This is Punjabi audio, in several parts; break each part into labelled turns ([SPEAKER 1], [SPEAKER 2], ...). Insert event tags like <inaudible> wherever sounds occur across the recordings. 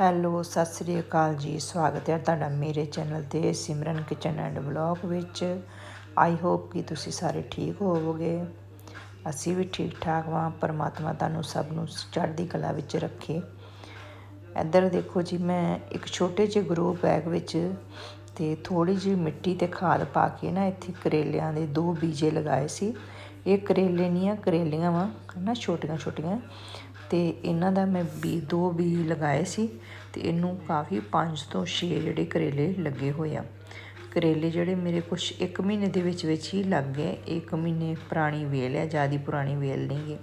[SPEAKER 1] ਹੈਲੋ, ਸਤਿ ਸ੍ਰੀ ਅਕਾਲ ਜੀ। ਸਵਾਗਤ ਹੈ ਤੁਹਾਡਾ ਮੇਰੇ ਚੈਨਲ ਤੇ ਸਿਮਰਨ ਕਿਚਨ ਐਂਡ ਵਲੌਗ ਵਿੱਚ। ਆਈ ਹੋਪ ਕਿ ਤੁਸੀਂ ਸਾਰੇ ਠੀਕ ਹੋਵੋਗੇ। ਅਸੀਂ ਵੀ ਠੀਕ ਠਾਕ ਵਾਂ। ਪਰਮਾਤਮਾ ਤੁਹਾਨੂੰ ਸਭ ਨੂੰ ਚੜ੍ਹਦੀ ਕਲਾ ਵਿੱਚ ਰੱਖੇ। ਇੱਧਰ ਦੇਖੋ ਜੀ, ਮੈਂ ਇੱਕ ਛੋਟੇ ਜਿਹੇ ਗਰੋ ਬੈਗ ਵਿੱਚ ਤੇ ਥੋੜੀ ਜਿਹੀ ਮਿੱਟੀ ਤੇ ਖਾਦ ਪਾ ਕੇ ਨਾ ਇੱਥੇ ਕਰੇਲਿਆਂ ਦੇ ਦੋ ਬੀਜੇ ਲਗਾਏ ਸੀ। ਇਹ ਕਰੇਲੇ ਨਹੀਂ ਆ ਕਰੇਲੀਆਂ ਵਾਂ ਨਾ ਛੋਟੀਆਂ ਛੋਟੀਆਂ ਅਤੇ ਇਹਨਾਂ ਦਾ ਮੈਂ ਬੀ, ਦੋ ਬੀ ਲਗਾਏ ਸੀ ਅਤੇ ਇਹਨੂੰ ਕਾਫੀ ਪੰਜ ਤੋਂ ਛੇ ਜਿਹੜੇ ਕਰੇਲੇ ਲੱਗੇ ਹੋਏ ਆ। ਕਰੇਲੇ ਜਿਹੜੇ ਮੇਰੇ ਕੁਛ ਇੱਕ ਮਹੀਨੇ ਦੇ ਵਿੱਚ ਵਿੱਚ ਹੀ ਲੱਗ ਗਏ। ਇੱਕ ਮਹੀਨੇ ਪੁਰਾਣੀ ਵੇਲ ਹੈ ਜ਼ਿਆਦਾ ਪੁਰਾਣੀ ਵੇਲ ਨਹੀਂ ਗੀ।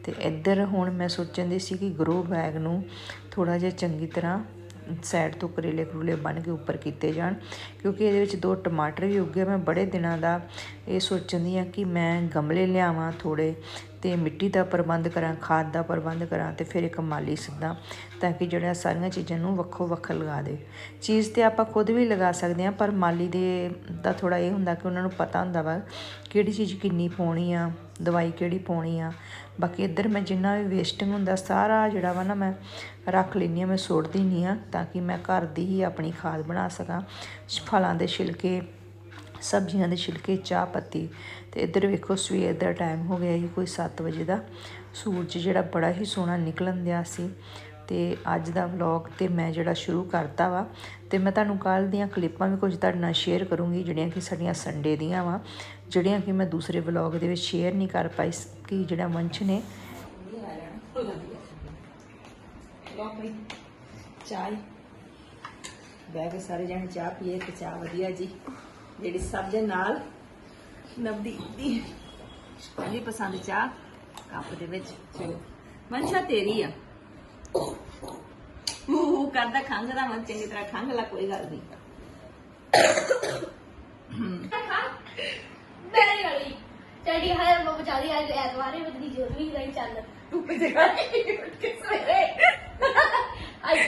[SPEAKER 1] ਅਤੇ ਇੱਧਰ ਹੁਣ ਮੈਂ ਸੋਚਣ ਦੀ ਸੀ ਕਿ ਗਰੋ ਬੈਗ ਨੂੰ ਥੋੜ੍ਹਾ ਜਿਹਾ ਚੰਗੀ ਤਰ੍ਹਾਂ ਸਾਈਡ ਤੋਂ ਕਰੇਲੇ ਕਰੂਲੇ ਬਣ ਕੇ ਉੱਪਰ ਕੀਤੇ ਜਾਣ, ਕਿਉਂਕਿ ਇਹਦੇ ਵਿੱਚ ਦੋ ਟਮਾਟਰ ਵੀ ਉੱਗੇ ਮੈਂ ਬੜੇ ਦਿਨਾਂ ਦਾ ਇਹ ਸੋਚਦੀ ਆ ਕਿ ਮੈਂ ਗਮਲੇ ਲਿਆਵਾਂ ਥੋੜੇ ਤੇ ਮਿੱਟੀ ਦਾ ਪ੍ਰਬੰਧ ਕਰਾਂ, ਖਾਦ ਦਾ ਪ੍ਰਬੰਧ ਕਰਾਂ ਤੇ ਫਿਰ ਇੱਕ ਮਾਲੀ ਸਿੱਧਾ ਤਾਂ ਕਿ ਜਿਹੜਾ ਸਾਰੀਆਂ ਚੀਜ਼ਾਂ ਨੂੰ ਵੱਖੋ ਵੱਖ ਲਗਾ ਦੇ। ਚੀਜ਼ ਤੇ ਆਪਾਂ ਖੁਦ ਵੀ ਲਗਾ ਸਕਦੇ ਆ ਪਰ ਮਾਲੀ ਦੇ ਦਾ ਥੋੜਾ ਇਹ ਹੁੰਦਾ ਕਿ ਉਹਨਾਂ ਨੂੰ ਪਤਾ ਹੁੰਦਾ ਵਾ ਕਿਹੜੀ ਚੀਜ਼ ਕਿੰਨੀ ਪਾਉਣੀ ਆ ਦਵਾਈ ਕਿਹੜੀ ਪਾਉਣੀ ਆ। ਬਾਕੀ ਇੱਧਰ ਮੈਂ ਜਿੰਨਾ ਵੀ ਵੇਸਟਿੰਗ ਹੁੰਦਾ ਸਾਰਾ ਜਿਹੜਾ ਵਾ ਨਾ ਮੈਂ ਰੱਖ ਲੈਂਦੀ ਆ ਮੈਂ ਸੁੱਟਦੀ ਨਹੀਂ ਆ ਤਾਂ ਕਿ ਮੈਂ ਘਰ ਦੀ ਹੀ ਆਪਣੀ ਖਾਦ ਬਣਾ ਸਕਾਂ। ਫਲਾਂ ਦੇ ਛਿਲਕੇ, ਸਬਜ਼ੀਆਂ ਦੇ ਛਿਲਕੇ, ਚਾਹ ਪੱਤੀ। ਤੇ ਇੱਧਰ ਵੇਖੋ ਸਵੇਰ ਦਾ ਟਾਈਮ ਹੋ ਗਿਆ ਜੀ, ਕੋਈ 7 ਵਜੇ ਦਾ। ਸੂਰਜ ਜਿਹੜਾ ਬੜਾ ਹੀ ਸੋਹਣਾ ਨਿਕਲਣ ਦਿਆ ਸੀ। ਤੇ ਅੱਜ ਦਾ ਵਲੌਗ ਤੇ ਮੈਂ ਜਿਹੜਾ ਸ਼ੁਰੂ ਕਰਤਾ ਵਾ ਤੇ ਮੈਂ ਤੁਹਾਨੂੰ ਕੱਲ ਦੀਆਂ ਕਲਿੱਪਾਂ ਵੀ ਕੁਝ ਤੁਹਾਡੇ ਨਾਲ ਸ਼ੇਅਰ ਕਰੂੰਗੀ, ਜਿਹੜੀਆਂ ਕਿ ਸਾਡੀਆਂ ਸੰਡੇ ਦੀਆਂ ਵਾ, ਜਿਹੜੀਆਂ ਕਿ ਮੈਂ ਦੂਸਰੇ ਵਲੌਗ ਦੇ ਵਿੱਚ ਸ਼ੇਅਰ ਨਹੀਂ ਕਰ ਪਾਈ ਕਿ ਜਿਹੜਾ ਮੰਚ ਨੇ। ਚਾਹ ਬੈਗ ਸਾਰੇ ਜਣੇ ਚਾਹ ਪੀਏ ਤੇ ਚਾਹ ਵਧੀਆ ਜੀ। ਜਿਹੜੀ ਸਭ ਦੇ ਨਾਲ ਨਵਦੀ ਦੀ। ਪਹਿਲੀ ਪਸੰਦ ਚਾਹ, ਕੱਪ ਦੇ ਵਿੱਚ। ਚਲੋ, ਮਨਸ਼ਾ ਤੇਰੀ ਆ। ਉਹ ਕਰਦਾ ਖੰਘਦਾ ਮਨ ਚੰਗੀ ਤਰ੍ਹਾਂ ਖੰਘ ਲਾ ਕੋਈ ਗੱਲ ਨਹੀਂ।
[SPEAKER 2] ਮੇਰੀ ਵਾਲੀ ਚੜੀ ਹਾਇਰ ਮੈਂ ਬਚਾਰੀ ਅੱਜ ਐਤਵਾਰੇ ਵਿੱਚ ਦੀ ਜੋਰ ਵੀ ਨਹੀਂ ਚੱਲ।
[SPEAKER 1] ਤੂੰ ਪਿੱਛੇ ਉੱਠ ਕੇ ਸਵੇਰੇ।
[SPEAKER 2] ਅੱਜ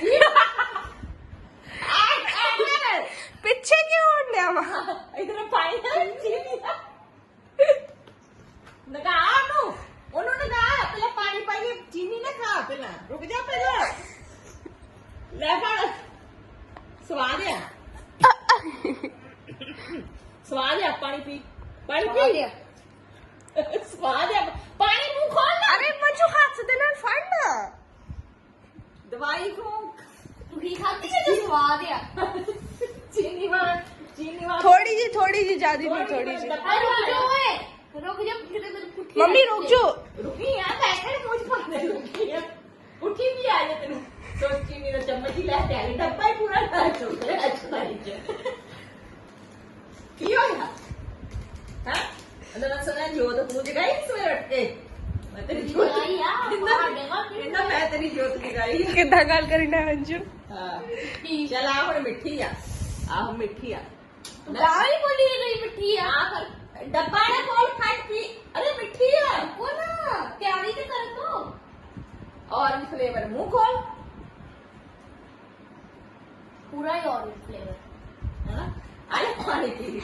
[SPEAKER 1] ਪਿੱਛੇ ਕਿਉਂ ਲਿਆ ਵਾ? ਇਧਰ ਪਾਣੀ ਨਾ ਚੀਨੀ ਨਗਾ ਨੂੰ ਉਹਨੂੰ ਨਗਾ ਪਹਿਲਾਂ ਪਾਣੀ ਪਾਈਏ ਚੀਨੀ ਨਾ ਖਾ ਪਹਿਲਾਂ। ਰੁਕ ਜਾ ਪਹਿਲਾਂ। ਲੈ ਫੜ। ਸਵਾਦ ਆ। ਸਵਾਦ ਆ ਪਾਣੀ ਪੀ। ਪਾਣੀ ਪੀ। ਸਵਾਦ ਆ। ਪਾਣੀ ਮੂੰਹ ਖੋਲ ਲੈ। ਅਰੇ ਮੱਛੂ ਹੱਥ ਦੇ ਨਾਲ ਫੜ। ਦਵਾਈ ਖੋ
[SPEAKER 2] ਤੁਸੀਂ ਖਾਤੇ ਤੇ ਸਵਾਦ ਆ।
[SPEAKER 1] ਚੀਨੀ ਵਾਲਾ ਚੀਨੀ ਵਾਲਾ
[SPEAKER 3] ਥੋੜੀ ਜੀ ਥੋੜੀ ਜੀ ਜਿਆਦੀ ਨਹੀਂ ਥੋੜੀ ਜੀ
[SPEAKER 2] ਰੁਕ ਜਾ ਓਏ। ਰੁਕ ਜਾ ਕਿਤੇ ਮੈਨੂੰ ਪੁੱਠੀ
[SPEAKER 3] ਮੰਮੀ ਰੁਕ ਜੋ।
[SPEAKER 1] ਰੁਕੀ ਆ ਬੈਠੇ ਮੂੰਹ ਚ ਪਾਣੇ ਰੁਕੀ ਆ। ਉੱਠੀ ਵੀ ਆ ਜਾ ਤੈਨੂੰ। ਸੋਚੀ ਮੇਰਾ ਚਮਚ ਹੀ ਲੈ ਕੇ ਆਈ ਡੱਬਾ ਹੀ ਪੂਰਾ ਨਾ ਚੁੱਕੇ ਅੱਛਾ ਚ ਕੀ ਹੋਇਆ? ਹਾਂ? ਅੰਦਰ ਸੁਣਾ ਜੋਤ ਤੂੰ ਜਗਾਈ ਸਵੇਰ ਉੱਠ ਕੇ। ਮੈਂ ਤੇਰੀ ਜੋਤ
[SPEAKER 2] ਆ।
[SPEAKER 3] ਗੱਲ ਕਰੀ ਨਾ ਅੰਜੂ
[SPEAKER 1] ਹਾਂ। ਚਲ ਆ ਹੁਣ ਮਿੱਠੀ ਆ। ਆਹ ਮਿੱਠੀ ਆ।
[SPEAKER 2] ਗਾਲ ਹੀ ਬੋਲੀ ਗਈ ਮਿੱਠੀ ਆ।
[SPEAKER 1] ਆ ਕਰ। ਡੱਬਾ ਨਾ ਕੋਲ ਖੱਟ ਪੀ ਅਰੇ ਮਿੱਠੀ ਆ
[SPEAKER 2] ਉਹ ਨਾ ਤਿਆਰੀ ਤੇ ਕਰ ਤੋ
[SPEAKER 1] ਔਰੰਜ ਫਲੇਵਰ ਮੂੰਹ ਖੋਲ
[SPEAKER 2] ਪੂਰਾ ਹੀ ਔਰੇਂਜ ਫਲੇਵਰ
[SPEAKER 1] ਹੈਨਾ ਆਲੇ ਪਾਣੀ ਪੀ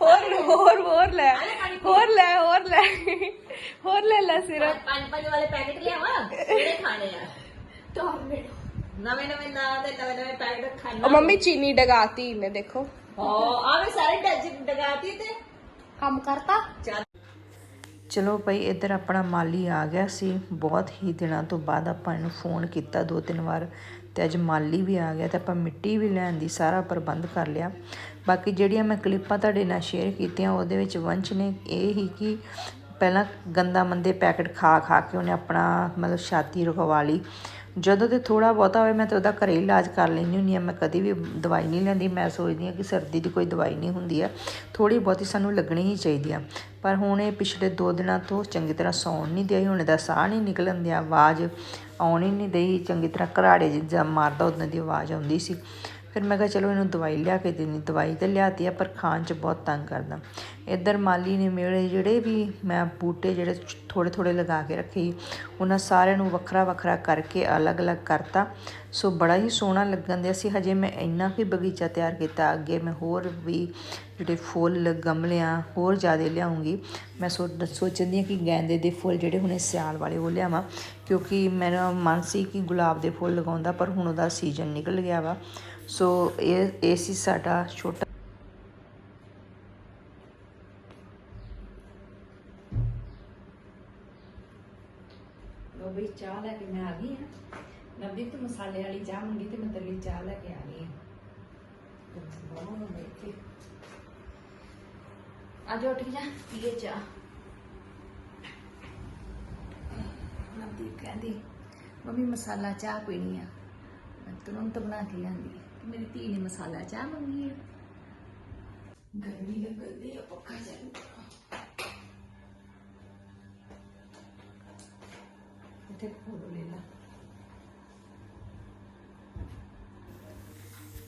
[SPEAKER 3] ਹੋਰ ਹੋਰ ਹੋਰ ਲੈ ਹੋਰ ਲੈ ਹੋਰ ਲੈ ਹੋਰ ਲੈ ਲੈ ਸਿਰਫ
[SPEAKER 1] ਪੰਜ ਪੰਜ ਵਾਲੇ ਪੈਕੇਟ ਲਿਆਵਾ ਕਿਹੜੇ ਖਾਣੇ ਆ
[SPEAKER 2] ਟੋਰਨੇਡੋ
[SPEAKER 1] ਨਵੇਂ ਨਵੇਂ ਨਾਂ ਦੇ ਨਵੇਂ ਨਵੇਂ ਪੈਕੇਟ
[SPEAKER 3] ਮੰਮੀ ਚੀਨੀ ਡਗਾਤੀ ਇਹਨੇ ਦੇਖੋ।
[SPEAKER 1] ਹਾਂ ਆਵੇ ਸਾਰੇ ਡੱਜ ਡਗਾਤੀ ਤੇ।
[SPEAKER 2] ਕੰਮ ਕਰਤਾ।
[SPEAKER 1] ਚੱਲ। ਭਾਈ ਇੱਧਰ ਆਪਣਾ ਮਾਲੀ ਆ ਗਿਆ ਸੀ। ਬਹੁਤ ਹੀ ਦਿਨਾਂ ਤੋਂ ਬਾਅਦ ਆਪਾਂ ਇਹਨੂੰ ਫੋਨ ਕੀਤਾ ਦੋ ਤਿੰਨ ਵਾਰ ਤੇ ਅੱਜ ਮਾਲੀ ਵੀ ਆ ਗਿਆ ਤੇ ਆਪਾਂ ਮਿੱਟੀ ਵੀ ਲੈਣ ਦੀ ਸਾਰਾ ਪ੍ਰਬੰਧ ਕਰ ਲਿਆ। ਬਾਕੀ ਜਿਹੜੀਆਂ ਮੈਂ ਕਲਿੱਪਾਂ ਤੁਹਾਡੇ ਨਾਲ ਸ਼ੇਅਰ ਕੀਤੀਆਂ ਉਹਦੇ ਵਿੱਚ ਵੰਸ਼ ਨੇ ਇਹ ਹੀ ਕਿ ਪਹਿਲਾਂ ਗੰਦਾ ਮੰਦੇ ਪੈਕਟ ਖਾ ਖਾ ਕੇ ਉਹਨੇ ਆਪਣਾ ਮਤਲਬ ਛਾਤੀ ਰਖਵਾ ਲਈ। ਜਦੋਂ ਤੇ ਥੋੜਾ ਬਹੁਤਾ ਹੋਵੇ, ਮੈਂ ਤੇ ਉਹਦਾ ਘਰੇ ਇਲਾਜ ਕਰ ਲੈਂਦੀ ਹੁੰਦੀ ਆ ਮੈਂ ਕਦੀ ਵੀ ਦਵਾਈ ਨਹੀਂ ਲੈਂਦੀ। ਮੈਂ ਸੋਚਦੀ ਆ ਕਿ ਸਰਦੀ ਦੀ ਕੋਈ ਦਵਾਈ ਨਹੀਂ ਹੁੰਦੀ ਆ। ਥੋੜੀ ਬਹੁਤੀ ਸਾਨੂੰ ਲੱਗਣੀ ਹੀ ਚਾਹੀਦੀ ਆ। ਪਰ ਹੁਣ ਇਹ ਪਿਛਲੇ 2 ਦਿਨਾਂ ਤੋਂ ਚੰਗੀ ਤਰ੍ਹਾਂ ਸੌਣ ਨਹੀਂ ਦਿਆ ਹੁਣ ਦਾ ਸਾਹ ਨਹੀਂ ਨਿਕਲਣ ਦਿਆ। ਆਵਾਜ਼ ਆਉਣ ਹੀ ਨਹੀਂ ਦਈ। ਚੰਗੀ ਤਰ੍ਹਾਂ ਘਰਾੜੇ ਜਿਹਾ ਮਾਰਦਾ ਉਦੋਂ ਦੀ ਆਵਾਜ਼ ਆਉਂਦੀ ਸੀ। ਫਿਰ ਮੈਂ ਕਿਹਾ ਚਲੋ ਇਹਨੂੰ ਦਵਾਈ ਲਿਆ ਕੇ ਦੇਣੀ ਦਵਾਈ ਤੇ ਲਿਆਤੀ ਆ, ਪਰ ਖਾਣ 'ਚ ਬਹੁਤ ਤੰਗ ਕਰਦਾ। ਇੱਧਰ ਮਾਲੀ ਨੇ ਮੇਰੇ ਜਿਹੜੇ ਵੀ ਮੈਂ ਬੂਟੇ ਜਿਹੜੇ ਥੋੜੇ ਥੋੜੇ ਲਗਾ ਕੇ ਰੱਖੇ ਉਹਨਾਂ ਸਾਰਿਆਂ ਨੂੰ ਵੱਖਰਾ ਵੱਖਰਾ ਕਰਕੇ ਅਲੱਗ-ਅਲੱਗ ਕਰਤਾ। ਸੋ ਬੜਾ ਹੀ ਸੋਹਣਾ ਲੱਗਣ ਦਿਆ ਸੀ। ਹਜੇ ਮੈਂ ਇੰਨਾ ਹੀ ਬਗੀਚਾ ਤਿਆਰ ਕੀਤਾ, ਅੱਗੇ ਮੈਂ ਹੋਰ ਵੀ ਜਿਹੜੇ ਫੁੱਲ, ਗਮਲਿਆਂ ਹੋਰ ਜ਼ਿਆਦਾ ਲਿਆਉਂਗੀ। ਮੈਂ ਸੋ, ਸੋਚਦੀ ਹਾਂ ਕਿ ਗੈਂਦੇ ਦੇ ਫੁੱਲ ਜਿਹੜੇ ਹੁਣੇ ਸਿਆਲ ਵਾਲੇ ਉਹ ਲਿਆਵਾਂ, ਕਿਉਂਕਿ ਮੇਰਾ ਮਨ ਸੀ ਕਿ ਗੁਲਾਬ ਦੇ ਫੁੱਲ ਲਗਾਉਂਦਾ ਪਰ ਹੁਣ ਉਹਦਾ ਸੀਜ਼ਨ ਨਿਕਲ ਗਿਆ ਵਾ। ਸੋ ਇਹ ਇਹ ਸੀ ਸਾਡਾ ਛੋਟਾ ਲੋ ਬਈ ਚਾਹ ਲੈ ਕੇ ਮੈਂ ਆ ਗਈ ਹਾਂ। ਨਵਦੀਪ ਤੇ ਮਸਾਲੇ ਵਾਲੀ ਚਾਹ ਮੰਗੀ ਤੇ ਮੈਂ ਤੇਰੇ ਲਈ ਚਾਹ ਲੈ ਕੇ ਆ ਗਈ ਹਾਂ। ਬਹੁਤ ਬੈਠੀ
[SPEAKER 2] ਅੱਜ ਉੱਠ ਕੇ ਜਾ, ਪੀਏ ਚਾਹ।
[SPEAKER 1] ਨਵਦੀਪ ਕਹਿੰਦੀ, ਮੰਮੀ ਮਸਾਲਾ ਚਾਹ ਪੀਣੀ ਆ। ਮੈਂ ਤੁਰੰਤ ਬਣਾ ਕੇ ਲਿਆਂਦੀ। ਮੇਰੀ ਧੀ ਨੇ ਮਸਾਲਾ ਚਾਹ ਮੰਗੀ ਹੈ ਗਰਮੀ ਲੱਗਦੀ ਆ ਪੱਖਾ ਚਾਲੂ ਇੱਥੇ ਫੋਟੋ ਲੈ ਲਾ।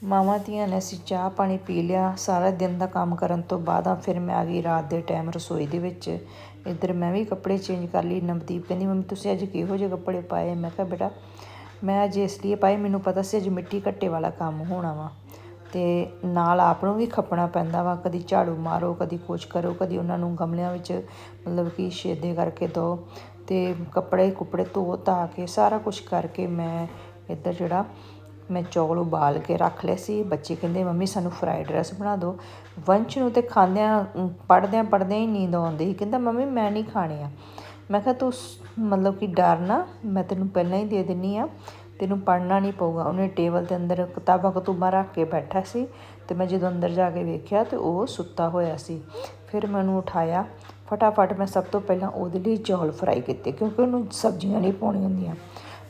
[SPEAKER 1] ਮਾਵਾਂ ਧੀਆਂ ਨੇ ਅਸੀਂ ਚਾਹ ਪਾਣੀ ਪੀ ਲਿਆ। ਸਾਰਾ ਦਿਨ ਦਾ ਕੰਮ ਕਰਨ ਤੋਂ ਬਾਅਦ ਆ ਫਿਰ ਮੈਂ ਆ ਗਈ ਰਾਤ ਦੇ ਟਾਈਮ ਰਸੋਈ ਦੇ ਵਿੱਚ। ਇੱਧਰ ਮੈਂ ਵੀ ਕੱਪੜੇ ਚੇਂਜ ਕਰ ਲਈ ਨਵਦੀਪ ਕਹਿੰਦੀ ਮੰਮੀ ਤੁਸੀਂ ਅੱਜ ਕਿਹੋ ਜਿਹੇ ਕੱਪੜੇ ਪਾਏ? ਮੈਂ ਕਿਹਾ ਬੇਟਾ ਮੈਂ ਅੱਜ ਇਸ ਲਈ ਪਾਏ ਮੈਨੂੰ ਪਤਾ ਸੀ ਅੱਜ ਮਿੱਟੀ ਘੱਟੇ ਵਾਲਾ ਕੰਮ ਹੋਣਾ ਵਾ ਤੇ ਨਾਲ ਆਪ ਨੂੰ ਵੀ ਖੱਪਣਾ ਪੈਂਦਾ ਵਾ, ਕਦੀ ਝਾੜੂ ਮਾਰੋ, ਕਦੀ ਕੁਛ ਕਰੋ, ਕਦੀ ਉਹਨਾਂ ਨੂੰ ਗਮਲਿਆਂ ਵਿੱਚ ਮਤਲਬ ਕਿ ਛੇਦੇ ਕਰਕੇ ਦੋ ਤੇ ਕੱਪੜੇ ਕੁਪੜੇ ਧੋ ਧਾ ਕੇ ਸਾਰਾ ਕੁਝ ਕਰਕੇ ਮੈਂ ਇੱਧਰ ਜਿਹੜਾ ਮੈਂ ਚੌਲ ਉਬਾਲ ਕੇ ਰੱਖ ਲਏ ਸੀ। ਬੱਚੇ ਕਹਿੰਦੇ, ਮੰਮੀ, ਸਾਨੂੰ ਫਰਾਈਡ ਰਾਈਸ ਬਣਾ ਦਿਓ। ਵੰਸ਼ ਨੂੰ ਤੇ ਖਾਂਦਿਆਂ ਪੜਦਿਆਂ ਪੜਦਿਆਂ ਹੀ ਨੀਂਦ ਆਉਂਦੀ ਸੀ। ਕਹਿੰਦਾ, ਮੰਮੀ, ਮੈਂ ਨਹੀਂ ਖਾਣੇ ਆ। ਮੈਂ ਕਿਹਾ ਤੂੰ ਮਤਲਬ ਕਿ ਡਰ ਨਾ, ਮੈਂ ਤੈਨੂੰ ਪਹਿਲਾਂ ਹੀ ਦੇ ਦਿੰਨੀ ਆ, ਤੈਨੂੰ ਪੜਨਾ ਨਹੀਂ ਪਊਗਾ। ਉਹਨੇ ਟੇਬਲ ਦੇ ਅੰਦਰ ਕਿਤਾਬਾਂ ਕਤੂਬਾਂ ਰੱਖ ਕੇ ਬੈਠਾ ਸੀ ਤੇ ਮੈਂ ਜਦੋਂ ਅੰਦਰ ਜਾ ਕੇ ਵੇਖਿਆ ਤੇ ਉਹ ਸੁੱਤਾ ਹੋਇਆ ਸੀ। ਫਿਰ ਮੈਂ ਉਹਨੂੰ ਉਠਾਇਆ। ਫਟਾਫਟ ਮੈਂ ਸਭ ਤੋਂ ਪਹਿਲਾਂ ਉਹਦੇ ਲਈ ਚੌਲ ਫਰਾਈ ਕੀਤੇ ਕਿਉਂਕਿ ਉਹਨੂੰ ਸਬਜ਼ੀਆਂ ਨਹੀਂ ਪਾਉਣੀਆਂ ਹੁੰਦੀਆਂ।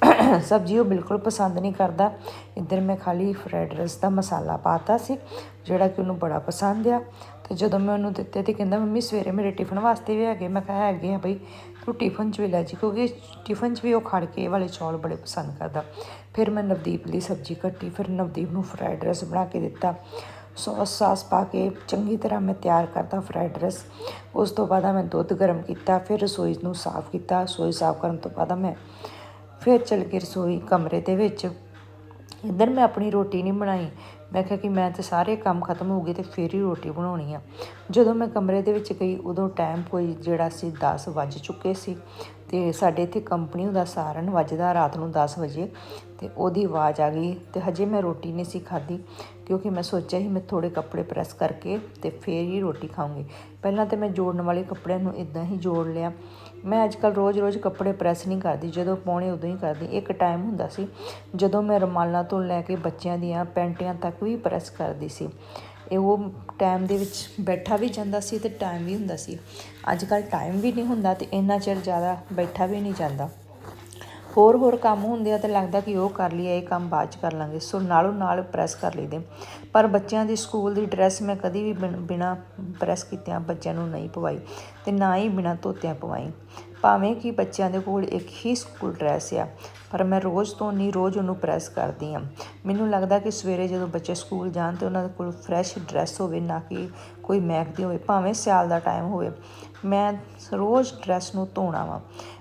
[SPEAKER 1] <clears throat> ਸਬਜ਼ੀ ਉਹ ਬਿਲਕੁਲ ਪਸੰਦ ਨਹੀਂ ਕਰਦਾ। ਇੱਧਰ ਮੈਂ ਖਾਲੀ ਫਰਾਈਡ ਰਾਈਸ ਦਾ ਮਸਾਲਾ ਪਾਤਾ ਸੀ, ਜਿਹੜਾ ਕਿ ਉਹਨੂੰ ਬੜਾ ਪਸੰਦ ਆ। ਤੇ ਜਦੋਂ ਮੈਂ ਉਹਨੂੰ ਦਿੱਤੇ ਤੇ ਕਹਿੰਦਾ, ਮੰਮੀ, ਸਵੇਰੇ ਮੇਰੇ ਟਿਫਨ ਵਾਸਤੇ ਵੀ ਹੈਗੇ। ਮੈਂ ਕਿਹਾ, ਹੈਗੇ ਆ ਬਈ। ਤੂੰ ਟਿਫਨ 'ਚ ਵੀ ਲੈ ਜੀ, ਕਿਉਂਕਿ ਟਿਫਨ 'ਚ ਵੀ ਉਹ ਖੜ ਕੇ ਇਹ ਵਾਲੇ ਚੌਲ ਬੜੇ ਪਸੰਦ ਕਰਦਾ। ਫਿਰ ਮੈਂ ਨਵਦੀਪ ਲਈ ਸਬਜ਼ੀ ਕੱਟੀ, ਫਿਰ ਨਵਦੀਪ ਨੂੰ ਫਰਾਈਡ ਰਾਈਸ ਬਣਾ ਕੇ ਦਿੱਤਾ। ਸੌਸ, ਸਾਸ ਪਾ ਕੇ ਚੰਗੀ ਤਰ੍ਹਾਂ ਮੈਂ ਤਿਆਰ ਕਰਤਾ ਫਰਾਈਡ ਰਾਈਸ। ਉਸ ਤੋਂ ਬਾਅਦ ਮੈਂ ਦੁੱਧ ਗਰਮ ਕੀਤਾ, ਫਿਰ ਰਸੋਈ ਨੂੰ ਸਾਫ਼ ਕੀਤਾ। ਰਸੋਈ ਸਾਫ਼ ਕਰਨ ਤੋਂ ਬਾਅਦ ਮੈਂ ਫਿਰ ਚਲ ਕੇ ਰਸੋਈ ਕਮਰੇ ਦੇ ਵਿੱਚ। ਇੱਧਰ ਮੈਂ ਆਪਣੀ ਰੋਟੀ ਨਹੀਂ ਬਣਾਈ ਮੈਂ ਕਿਹਾ ਕਿ ਮੈਂ ਤੇ ਸਾਰੇ ਕੰਮ ਖਤਮ ਹੋ ਗਏ ਤੇ ਫਿਰ ਹੀ ਰੋਟੀ ਬਣਾਉਣੀ ਆ। ਜਦੋਂ ਮੈਂ ਕਮਰੇ ਦੇ ਵਿੱਚ ਗਈ, ਉਦੋਂ ਟਾਈਮ ਕੋਈ ਜਿਹੜਾ ਸੀ 10 ਵੱਜ ਚੁੱਕੇ ਸੀ। ਤੇ ਸਾਡੇ ਇੱਥੇ ਕੰਪਨੀ ਦਾ ਸਾਰਨ ਵੱਜਦਾ ਰਾਤ ਨੂੰ 10 ਵਜੇ ਤੇ ਉਹਦੀ ਆਵਾਜ਼ ਆ ਗਈ ਤੇ ਹਜੇ ਮੈਂ ਰੋਟੀ ਨਹੀਂ ਸੀ ਖਾਧੀ ਕਿਉਂਕਿ ਮੈਂ ਸੋਚਿਆ ਸੀ ਮੈਂ ਥੋੜੇ ਕੱਪੜੇ ਪ੍ਰੈਸ ਕਰਕੇ ਤੇ ਫੇਰ ਹੀ ਰੋਟੀ ਖਾਵਾਂਗੀ ਪਹਿਲਾਂ ਤੇ ਮੈਂ ਜੋੜਨ ਵਾਲੇ ਕੱਪੜਿਆਂ ਨੂੰ ਇਦਾਂ ਹੀ ਜੋੜ ਲਿਆ। ਮੈਂ ਅੱਜ ਕੱਲ ਰੋਜ਼-ਰੋਜ਼ ਕੱਪੜੇ ਪ੍ਰੈਸ ਨਹੀਂ ਕਰਦੀ, ਜਦੋਂ ਪਾਉਣੇ ਉਦੋਂ ਹੀ ਕਰਦੀ। ਇੱਕ ਟਾਈਮ ਹੁੰਦਾ ਸੀ ਜਦੋਂ ਮੈਂ ਰੁਮਾਲਾਂ ਤੋਂ ਲੈ ਕੇ ਬੱਚਿਆਂ ਦੀਆਂ ਪੈਂਟੀਆਂ ਤੱਕ ਵੀ ਪ੍ਰੈਸ ਕਰਦੀ ਸੀ। ਇਹ ਉਹ ਟਾਈਮ ਦੇ ਵਿੱਚ ਬੈਠਾ ਵੀ ਜਾਂਦਾ ਸੀ ਅਤੇ ਟਾਈਮ ਵੀ ਹੁੰਦਾ ਸੀ। ਅੱਜ ਕੱਲ੍ਹ ਟਾਈਮ ਵੀ ਨਹੀਂ ਹੁੰਦਾ ਅਤੇ ਇੰਨਾ ਚਿਰ ਜ਼ਿਆਦਾ ਬੈਠਾ ਵੀ ਨਹੀਂ ਜਾਂਦਾ। ਹੋਰ ਹੋਰ ਕੰਮ ਹੁੰਦੇ ਆ ਤੇ ਲੱਗਦਾ ਕਿ ਉਹ ਕਰ ਲਈਏ, ਇਹ ਕੰਮ ਬਾਅਦ ਚ ਕਰ ਲਾਂਗੇ। ਸੋ ਨਾਲੋਂ ਨਾਲ ਪ੍ਰੈਸ ਕਰ ਲਈਦੇ ਪਰ ਬੱਚਿਆਂ ਦੀ ਸਕੂਲ ਦੀ ਡਰੈਸ ਮੈਂ ਕਦੀ ਵੀ ਬਿਨਾ ਪ੍ਰੈਸ ਕੀਤਿਆਂ ਬੱਚਿਆਂ ਨੂੰ ਨਹੀਂ ਪਵਾਈ ਤੇ ਨਾ ਹੀ ਬਿਨਾ ਧੋਤਿਆਂ ਪਵਾਈ। ਭਾਵੇਂ ਕਿ ਬੱਚਿਆਂ ਦੇ ਕੋਲ ਇੱਕ ਹੀ ਸਕੂਲ ਡਰੈਸ ਆ, ਪਰ ਮੈਂ ਰੋਜ਼ ਤੋਂ ਨਹੀਂ ਰੋਜ਼ ਉਹਨੂੰ ਪ੍ਰੈਸ ਕਰਦੀ ਆ। ਮੈਨੂੰ ਲੱਗਦਾ ਕਿ ਸਵੇਰੇ ਜਦੋਂ ਬੱਚੇ ਸਕੂਲ ਜਾਣ ਤੇ ਉਹਨਾਂ ਦੇ ਕੋਲ ਫਰੈਸ਼ ਡਰੈਸ ਹੋਵੇ, ਨਾ ਕਿ ਕੋਈ ਮਹਿਕਦੀ ਹੋਵੇ, ਭਾਵੇਂ ਸਿਆਲ ਦਾ ਟਾਈਮ ਹੋਵੇ, ਮੈਂ ਰੋਜ਼ ਡਰੈਸ ਨੂੰ ਧੋਣਾ ਵਾ।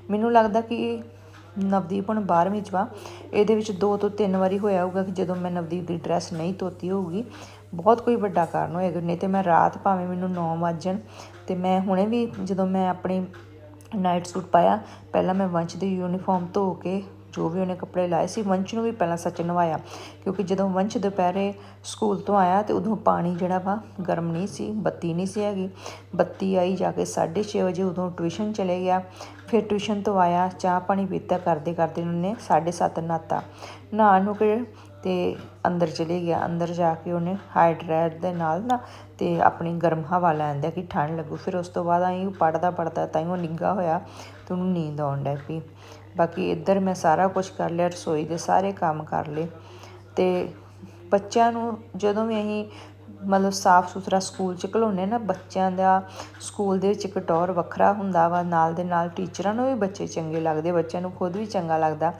[SPEAKER 1] ਮੈਨੂੰ ਲੱਗਦਾ ਕਿ ਨਵਦੀਪ ਹੁਣ 12ਵੀਂ ਚ ਵਾ। ਇਹਦੇ ਵਿੱਚ ਦੋ ਤੋਂ ਤਿੰਨ ਵਾਰੀ ਹੋਇਆ ਹੋਊਗਾ ਕਿ ਜਦੋਂ ਮੈਂ ਨਵਦੀਪ ਦੀ ਡਰੈਸ ਨਹੀਂ ਧੋਤੀ ਹੋਊਗੀ। ਬਹੁਤ ਕੋਈ ਵੱਡਾ ਕਾਰਨ ਹੋਏਗਾ। ਨਹੀਂ ਤੇ ਮੈਂ ਰਾਤ ਭਾਵੇਂ ਮੈਨੂੰ 9 ਵਜਣ ਤੇ ਮੈਂ ਹੁਣੇ ਵੀ ਜਦੋਂ ਮੈਂ ਆਪਣੀ ਨਾਈਟ ਸੂਟ ਪਾਇਆ, ਪਹਿਲਾਂ ਮੈਂ ਵੰਸ਼ ਦੀ ਯੂਨੀਫਾਰਮ ਧੋ ਕੇ ਜੋ ਵੀ ਉਹਨੇ ਕੱਪੜੇ ਲਾਏ ਸੀ, ਵੰਸ਼ ਨੂੰ ਵੀ ਪਹਿਲਾਂ ਸੱਚ ਨਵਾਇਆ। ਕਿਉਂਕਿ ਜਦੋਂ ਵੰਸ਼ ਦੁਪਹਿਰੇ ਸਕੂਲ ਤੋਂ ਆਇਆ ਤੇ ਉਦੋਂ ਪਾਣੀ ਜਿਹੜਾ ਵਾ ਗਰਮ ਨਹੀਂ ਸੀ, ਬੱਤੀ ਨਹੀਂ ਸੀ ਹੈਗੀ। ਬੱਤੀ ਆਈ ਜਾ ਕੇ 6:30 ਵਜੇ ਉਦੋਂ ਟਿਊਸ਼ਨ ਚਲੇ ਗਿਆ। ਫਿਰ ਟਿਊਸ਼ਨ ਤੋਂ ਆਇਆ, ਚਾਹ ਪਾਣੀ ਪੀਤਾ, ਕਰਦੇ ਕਰਦੇ ਉਹਨੇ 7:30 ਨਹਾਤਾ ਨਹਾਉਣ ਨੂੰ ਕਿ ਤੇ ਅੰਦਰ ਚਲੇ ਗਿਆ। ਅੰਦਰ ਜਾ ਕੇ ਉਹਨੇ ਹਾਈਡਰੇਟ ਦੇ ਨਾਲ ਨਾ ਤੇ ਆਪਣੀ ਗਰਮ ਹਵਾ ਲੈਣ ਦਾ ਕਿ ਠੰਡ ਲੱਗੂ। ਫਿਰ ਉਸ ਤੋਂ ਬਾਅਦ ਆਈ ਪੜਦਾ ਪੜਦਾ ਤਾਂ ਉਹ ਨਿੱਗਾ ਹੋਇਆ ਤੇ ਉਹਨੂੰ ਨੀਂਦ ਆਉਣ ਲੱਗ ਪਈ। ਬਾਕੀ ਇੱਧਰ ਮੈਂ ਸਾਰਾ ਕੁਝ ਕਰ ਲਿਆ, ਰਸੋਈ ਦੇ ਸਾਰੇ ਕੰਮ ਕਰ ਲਏ। ਤੇ ਬੱਚਿਆਂ ਨੂੰ ਜਦੋਂ ਵੀ ਅਸੀਂ ਮਤਲਬ ਸਾਫ਼ ਸੁਥਰਾ ਸਕੂਲ ਚ ਘਲਾਉਂਦੇ ਨਾ, ਬੱਚਿਆਂ ਦਾ ਸਕੂਲ ਦੇ ਵਿੱਚ ਇੱਕ ਟੌਰ ਵੱਖਰਾ ਹੁੰਦਾ ਵਾ, ਨਾਲ ਦੇ ਨਾਲ ਟੀਚਰਾਂ ਨੂੰ ਵੀ ਬੱਚੇ ਚੰਗੇ ਲੱਗਦੇ, ਬੱਚਿਆਂ ਨੂੰ ਖੁਦ ਵੀ ਚੰਗਾ ਲੱਗਦਾ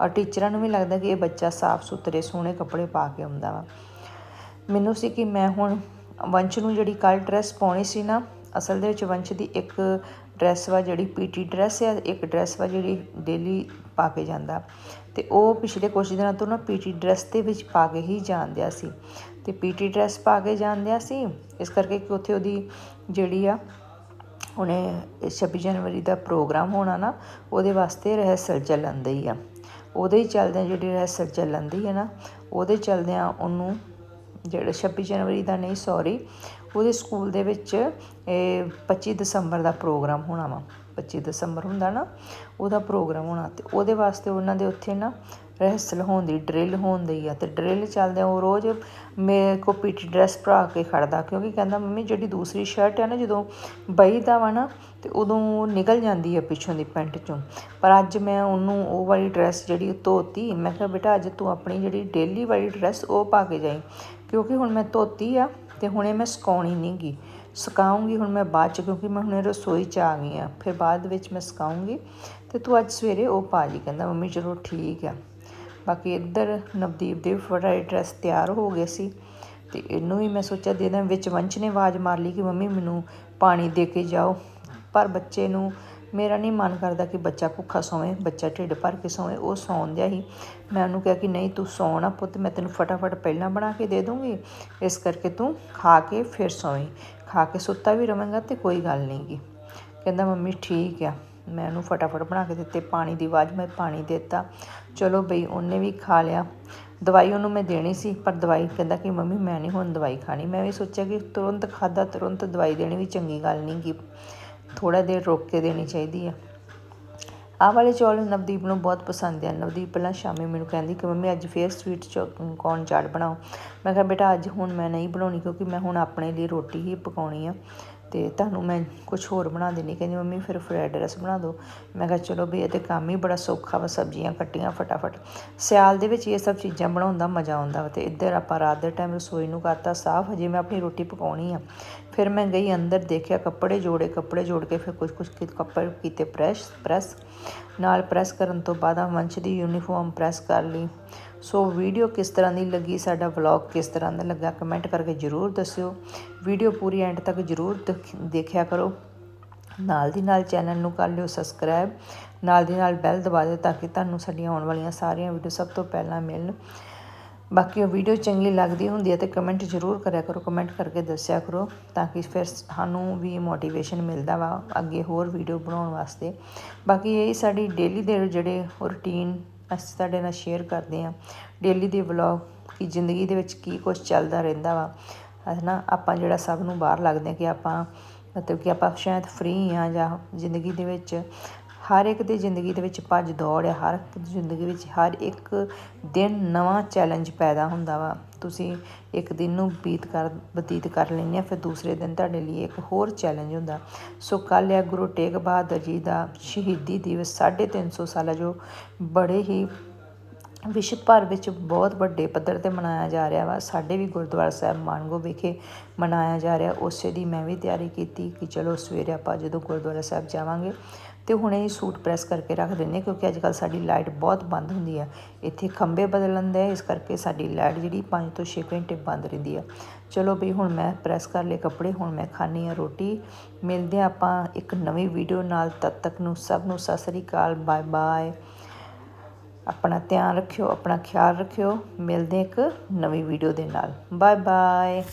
[SPEAKER 1] ਔਰ ਟੀਚਰਾਂ ਨੂੰ ਵੀ ਲੱਗਦਾ ਕਿ ਇਹ ਬੱਚਾ ਸਾਫ਼ ਸੁਥਰੇ ਸੋਹਣੇ ਕੱਪੜੇ ਪਾ ਕੇ ਆਉਂਦਾ ਵਾ। ਮੈਨੂੰ ਸੀ ਕਿ ਮੈਂ ਹੁਣ ਵੰਸ਼ ਨੂੰ ਜਿਹੜੀ ਕੱਲ ਡਰੈਸ ਪਾਉਣੀ ਸੀ ਨਾ, ਅਸਲ ਦੇ ਵਿੱਚ ਵੰਸ਼ ਦੀ ਇੱਕ ਡਰੈਸ ਵਾ ਜਿਹੜੀ ਪੀਟੀ ਡਰੈਸ ਆ, ਇੱਕ ਡਰੈਸ ਵਾ ਜਿਹੜੀ ਡੇਲੀ ਪਾ ਕੇ ਜਾਂਦਾ। ਅਤੇ ਉਹ ਪਿਛਲੇ ਕੁਛ ਦਿਨਾਂ ਤੋਂ ਨਾ ਪੀਟੀ ਡਰੈਸ ਦੇ ਵਿੱਚ ਪਾ ਕੇ ਹੀ ਜਾਣ ਜਾਂਦਿਆ ਸੀ। ਤੇ ਪੀਟੀ ਡਰੈਸ ਪਾ ਕੇ ਜਾਣ ਜਾਂਦਿਆ ਸੀ, ਇਸ ਕਰਕੇ ਕਿ ਉੱਥੇ ਉਹਦੀ ਜਿਹੜੀ ਆ, ਉਹਨੇ 26 ਜਨਵਰੀ ਦਾ ਪ੍ਰੋਗਰਾਮ ਹੋਣਾ ਨਾ, ਉਹਦੇ ਵਾਸਤੇ ਰਿਹਰਸਲ ਚੱਲਣ ਦੀ ਆ। ਉਹਦੇ ਹੀ ਚੱਲਦਿਆਂ ਜਿਹੜੀ ਰਿਹਰਸਲ ਚੱਲਣ ਦੀ ਹੈ ਨਾ, ਉਹਦੇ ਚੱਲਦਿਆਂ ਉਹਨੂੰ ਜਿਹੜਾ 26 ਜਨਵਰੀ ਦਾ ਨਹੀਂ ਸੌਰੀ ਉਹਦੇ ਸਕੂਲ ਦੇ ਵਿੱਚ, ਇਹ 25 ਦਸੰਬਰ ਦਾ ਪ੍ਰੋਗਰਾਮ ਹੋਣਾ ਵਾ। 25 ਦਸੰਬਰ ਹੁੰਦਾ ਨਾ, ਉਹਦਾ ਪ੍ਰੋਗਰਾਮ ਹੋਣਾ ਤੇ ਉਹਦੇ ਵਾਸਤੇ ਉਹਨਾਂ ਦੇ ਉੱਥੇ ਨਾ ਰਿਹਰਸਲ ਹੋਣ ਦੀ, ਡਰਿਲ ਹੋਣ ਦੀ ਆ ਤੇ ਡਰਿਲ ਚੱਲਦੇ ਉਹ ਰੋਜ਼ ਮੇਰੇ ਕੋ ਪੀਟੀ ਡਰੈਸ ਭਰਾ ਕੇ ਖੜਦਾ ਕਿਉਂਕਿ ਕਹਿੰਦਾ, ਮੰਮੀ, ਜਿਹੜੀ ਦੂਸਰੀ ਸ਼ਰਟ ਹੈ ਨਾ, ਜਦੋਂ ਬਈਦਾ ਵਾ ਨਾ, ਤੇ ਉਦੋਂ ਨਿਕਲ ਜਾਂਦੀ ਹੈ ਪਿੱਛੋਂ ਦੀ ਪੈਂਟ ਚੋਂ। ਪਰ ਅੱਜ ਮੈਂ ਉਹਨੂੰ ਉਹ ਵਾਲੀ ਡਰੈਸ ਜਿਹੜੀ ਧੋਤੀ, ਮੈਂ ਕਿਹਾ, ਬੇਟਾ, ਅੱਜ ਤੂੰ ਆਪਣੀ ਜਿਹੜੀ ਡੇਲੀ ਵਾਲੀ ਡਰੈਸ ਉਹ ਪਾ ਕੇ ਜਾਈ, ਕਿਉਂਕਿ ਹੁਣ ਮੈਂ ਧੋਤੀ ਆ ਤੇ ਹੁਣੇ ਮੈਂ ਸੁਕਾਉਣੀ ਨਹੀਂ ਗੀ ਸੁਕਾਉਂਗੀ ਹੁਣ ਮੈਂ ਬਾਅਦ ਚ, ਕਿਉਂਕਿ ਮੈਂ ਹੁਣੇ ਰਸੋਈ ਚ ਆ ਗਈ ਆ। ਫਿਰ ਬਾਅਦ ਵਿੱਚ ਮੈਂ ਸੁਕਾਉਂਗੀ ਤੇ ਤੂੰ ਅੱਜ ਸਵੇਰੇ ਉਹ ਪਾ ਲਈ ਕਹਿੰਦਾ ਮੰਮੀ ਚਲੋ ਠੀਕ ਆ। ਬਾਕੀ ਇੱਧਰ ਨਵਦੀਪ ਦੇ ਫਟਾਈ ਡਰੈਸ ਤਿਆਰ ਹੋ ਗਏ ਸੀ ਤੇ ਇਹਨੂੰ ਵੀ ਮੈਂ ਸੋਚਿਆ ਦੇ ਦਾਂ ਵਿੱਚ ਵੰਸ਼ ਨੇ ਆਵਾਜ਼ ਮਾਰ ਲਈ ਕਿ ਮੰਮੀ ਮੈਨੂੰ ਪਾਣੀ ਦੇ ਕੇ ਜਾਓ। ਪਰ ਬੱਚੇ ਨੂੰ ਮੇਰਾ ਨਹੀਂ ਮਨ ਕਰਦਾ ਕਿ ਬੱਚਾ ਭੁੱਖਾ ਸੋਵੇ, ਬੱਚਾ ਢਿੱਡ ਭਰ ਕੇ ਸੋਵੇ, ਉਹ ਸੌਣ ਦਿਆ ਹੀ। ਮੈਂ ਉਹਨੂੰ ਕਿਹਾ ਕਿ ਨਹੀਂ, ਤੂੰ ਸੌਣਾ ਪੁੱਤ, ਮੈਂ ਤੈਨੂੰ ਫਟਾਫਟ ਪਹਿਲਾਂ ਬਣਾ ਕੇ ਦੇ ਦੂੰਗੀ ਇਸ ਕਰਕੇ ਤੂੰ ਖਾ ਕੇ ਫਿਰ ਸੋਵੇਂ। ਖਾ ਕੇ ਸੁੱਤਾ ਵੀ ਰਵੇਂਗਾ ਤੇ ਕੋਈ ਗੱਲ ਨਹੀਂ ਗੀ। ਕਹਿੰਦਾ, ਮੰਮੀ, ਠੀਕ ਆ। ਮੈਂ ਉਹਨੂੰ ਫਟਾਫਟ ਬਣਾ ਕੇ ਦਿੱਤੇ, ਪਾਣੀ ਦੀ ਆਵਾਜ਼ ਮੈਂ ਪਾਣੀ ਦਿੱਤਾ। ਚਲੋ ਬਈ, ਉਹਨੇ ਵੀ ਖਾ ਲਿਆ। ਦਵਾਈ ਉਹਨੂੰ ਮੈਂ ਦੇਣੀ ਸੀ, ਪਰ ਦਵਾਈ ਕਹਿੰਦਾ ਕਿ ਮੰਮੀ, ਮੈਂ ਨਹੀਂ ਹੁਣ ਦਵਾਈ ਖਾਣੀ। ਮੈਂ ਵੀ ਸੋਚਿਆ ਕਿ ਤੁਰੰਤ ਖਾਦਾ ਤੁਰੰਤ ਦਵਾਈ ਦੇਣੀ ਵੀ ਚੰਗੀ ਗੱਲ ਨਹੀਂ ਗੀ। ਥੋੜਾ ਦੇਰ ਰੋਕ ਕੇ ਦੇਣੀ ਚਾਹੀਦੀ ਆ। ਆਹ ਵਾਲੇ ਚੌਲ ਨਵਦੀਪ ਨੂੰ ਬਹੁਤ ਪਸੰਦ ਆ। ਨਵਦੀਪ ਪਹਿਲਾਂ ਸ਼ਾਮੀ ਮੈਨੂੰ ਕਹਿੰਦੀ ਕਿ ਮੰਮੀ ਅੱਜ ਫੇਰ ਸਵੀਟ ਕੌਣ ਚਾਟ ਬਣਾਓ। ਮੈਂ ਕਿਹਾ, ਬੇਟਾ, ਅੱਜ ਹੁਣ ਮੈਂ ਨਹੀਂ ਬਣਾਉਣੀ ਕਿਉਂਕਿ ਮੈਂ ਹੁਣ ਆਪਣੇ ਲਈ ਰੋਟੀ ਹੀ ਪਕਾਉਣੀ ਆ ਤੇ ਤੁਹਾਨੂੰ ਮੈਂ ਕੁਝ ਹੋਰ ਬਣਾ ਦੇਣੀ ਕਹਿੰਦੀ, ਮੰਮੀ, ਫਿਰ ਫਰਾਈਡ ਰਾਈਸ ਬਣਾ ਦਿਓ। ਮੈਂ ਕਿਹਾ, ਚਲੋ ਵੀ ਇਹ ਤੇ ਕੰਮ ਹੀ ਬੜਾ ਸੌਖਾ ਵਾ, ਸਬਜ਼ੀਆਂ ਕੱਟੀਆਂ ਫਟਾਫਟ। ਸਿਆਲ ਦੇ ਵਿੱਚ ਇਹ ਸਭ ਚੀਜ਼ਾਂ ਬਣਾਉਣ ਦਾ ਮਜ਼ਾ ਆਉਂਦਾ ਵਾ ਤੇ ਇੱਧਰ ਆਪਾਂ ਰਾਤ ਦੇ ਟਾਈਮ ਰਸੋਈ ਨੂੰ ਕਰਤਾ, ਸਾਫ਼। ਹਜੇ ਮੈਂ ਆਪਣੀ ਰੋਟੀ ਪਕਾਉਣੀ ਆ। ਫਿਰ ਮੈਂ ਗਈ ਅੰਦਰ ਦੇਖਿਆ ਕੱਪੜੇ ਜੋੜੇ ਕੱਪੜੇ ਜੋੜ ਕੇ ਫਿਰ ਕੁਝ ਕੁਝ ਕੱਪੜੇ ਕੀਤੇ ਪ੍ਰੈਸ ਪ੍ਰੈਸ ਨਾਲ ਪ੍ਰੈਸ ਕਰਨ ਤੋਂ ਬਾਅਦ ਆ ਵੰਸ਼ ਦੀ ਯੂਨੀਫਾਰਮ ਪ੍ਰੈਸ ਕਰ ਲਈ ਸੋ ਵੀਡੀਓ ਕਿਸ ਤਰ੍ਹਾਂ ਦੀ ਲੱਗੀ ਸਾਡਾ ਵਲੌਗ ਕਿਸ ਤਰ੍ਹਾਂ ਦਾ ਲੱਗਾ ਕਮੈਂਟ ਕਰਕੇ ਜਰੂਰ ਦੱਸਿਓ ਵੀਡੀਓ ਪੂਰੀ ਐਂਡ ਤੱਕ ਜਰੂਰ ਦੇਖ- ਦੇਖਿਆ ਕਰੋ ਨਾਲ ਦੀ ਨਾਲ ਚੈਨਲ ਨੂੰ ਕਰ ਲਿਓ ਸਬਸਕ੍ਰਾਈਬ ਨਾਲ ਦੀ ਨਾਲ ਬੈਲ ਦਬਾ ਦਿਓ ਤਾਂ ਕਿ ਤੁਹਾਨੂੰ ਸਾਡੀਆਂ ਆਉਣ ਵਾਲੀਆਂ ਸਾਰੀਆਂ ਵੀਡੀਓ ਸਭ ਤੋਂ ਪਹਿਲਾਂ ਮਿਲਣ ਬਾਕੀ ਉਹ ਵੀਡੀਓ ਚੰਗੀ ਲੱਗਦੀ ਹੁੰਦੀ ਹੈ ਤੇ ਕਮੈਂਟ ਜ਼ਰੂਰ ਕਰਿਆ ਕਰੋ ਕਮੈਂਟ ਕਰਕੇ ਦੱਸਿਆ ਕਰੋ ਤਾਂ ਕਿ ਫਿਰ ਸਾਨੂੰ ਵੀ ਮੋਟੀਵੇਸ਼ਨ ਮਿਲਦਾ ਵਾ ਅੱਗੇ ਹੋਰ ਵੀਡੀਓ ਬਣਾਉਣ ਵਾਸਤੇ। ਬਾਕੀ ਇਹ ਸਾਡੀ ਡੇਲੀ ਦੇ ਜਿਹੜੇ ਰੂਟੀਨ ਅਸੀਂ ਤੁਹਾਡੇ ਨਾਲ ਸ਼ੇਅਰ ਕਰਦੇ ਹਾਂ ਡੇਲੀ ਦੇ ਵਲੌਗ ਕਿ ਜ਼ਿੰਦਗੀ ਦੇ ਵਿੱਚ ਕੀ ਕੁਝ ਚੱਲਦਾ ਰਹਿੰਦਾ ਵਾ ਹੈ ਨਾ ਆਪਾਂ ਜਿਹੜਾ ਸਭ ਨੂੰ ਬਾਹਰ ਲੱਗਦੇ ਹਾਂ ਕਿ ਆਪਾਂ ਮਤਲਬ ਕਿ ਆਪਾਂ ਸ਼ਾਇਦ ਫ੍ਰੀ ਆ ਜਾਂ ਜ਼ਿੰਦਗੀ ਦੇ ਵਿੱਚ ਹਰ ਇੱਕ ਦੀ ਜ਼ਿੰਦਗੀ ਦੇ ਵਿੱਚ ਭੱਜ ਦੌੜ ਹੈ ਹਰ ਇੱਕ ਦੀ ਜ਼ਿੰਦਗੀ ਵਿੱਚ ਹਰ ਇੱਕ ਦਿਨ ਨਵਾਂ ਚੈਲੰਜ ਪੈਦਾ ਹੁੰਦਾ ਵਾ। ਤੁਸੀਂ ਇੱਕ ਦਿਨ ਨੂੰ ਬੀਤ ਕਰ, ਬਤੀਤ ਕਰ ਲੈਂਦੇ ਆ, ਫਿਰ ਦੂਸਰੇ ਦਿਨ ਤੁਹਾਡੇ ਲਈ ਇੱਕ ਹੋਰ ਚੈਲੰਜ ਹੁੰਦਾ। ਸੋ ਕੱਲ੍ਹ ਹੈ ਗੁਰੂ ਤੇਗ ਬਹਾਦਰ ਜੀ ਦਾ ਸ਼ਹੀਦੀ ਦਿਵਸ 350 ਸਾਲਾ, ਜੋ ਬੜੇ ਹੀ ਵਿਸ਼ਵ ਭਰ ਵਿੱਚ ਬਹੁਤ ਵੱਡੇ ਪੱਧਰ ਤੇ ਮਨਾਇਆ ਜਾ ਰਿਹਾ ਵਾ। ਸਾਡੇ ਵੀ ਗੁਰਦੁਆਰਾ ਸਾਹਿਬ ਮਾਨਗੋ ਵਿਖੇ ਮਨਾਇਆ ਜਾ ਰਿਹਾ। ਉਸੇ ਦੀ ਮੈਂ ਵੀ ਤਿਆਰੀ ਕੀਤੀ ਕਿ ਚਲੋ ਸਵੇਰੇ ਆਪਾਂ ਜਦੋਂ ਗੁਰਦੁਆਰਾ ਸਾਹਿਬ ਜਾਵਾਂਗੇ ਤੇ ਹੁਣ ਇਹ ਸੂਟ ਪ੍ਰੈਸ ਕਰਕੇ ਰੱਖ ਦਿੰਨੇ ਕਿਉਂਕਿ ਅੱਜ ਕੱਲ ਸਾਡੀ ਲਾਈਟ ਬਹੁਤ ਬੰਦ ਹੁੰਦੀ ਆ। ਇੱਥੇ ਖੰਭੇ ਬਦਲਣ ਦੇ, ਇਸ ਕਰਕੇ ਸਾਡੀ ਲਾਈਟ ਜਿਹੜੀ 5 ਤੋਂ 6 ਘੰਟੇ ਬੰਦ ਰਹਿੰਦੀ ਆ। ਚਲੋ ਵੀ ਹੁਣ ਮੈਂ ਪ੍ਰੈਸ ਕਰ ਲਏ ਕੱਪੜੇ, ਹੁਣ ਮੈਂ ਖਾਣੀ ਆ ਰੋਟੀ। ਮਿਲਦੇ ਆ ਆਪਾਂ ਇੱਕ ਨਵੀਂ ਵੀਡੀਓ ਨਾਲ, ਤਦ ਤੱਕ ਨੂੰ ਸਭ ਨੂੰ ਸਤਿ ਸ੍ਰੀ ਅਕਾਲ, ਬਾਏ ਬਾਏ। ਆਪਣਾ ਧਿਆਨ ਰੱਖਿਓ, ਆਪਣਾ ਖਿਆਲ ਰੱਖਿਓ। ਮਿਲਦੇ ਇੱਕ ਨਵੀਂ ਵੀਡੀਓ ਦੇ ਨਾਲ। Bye bye.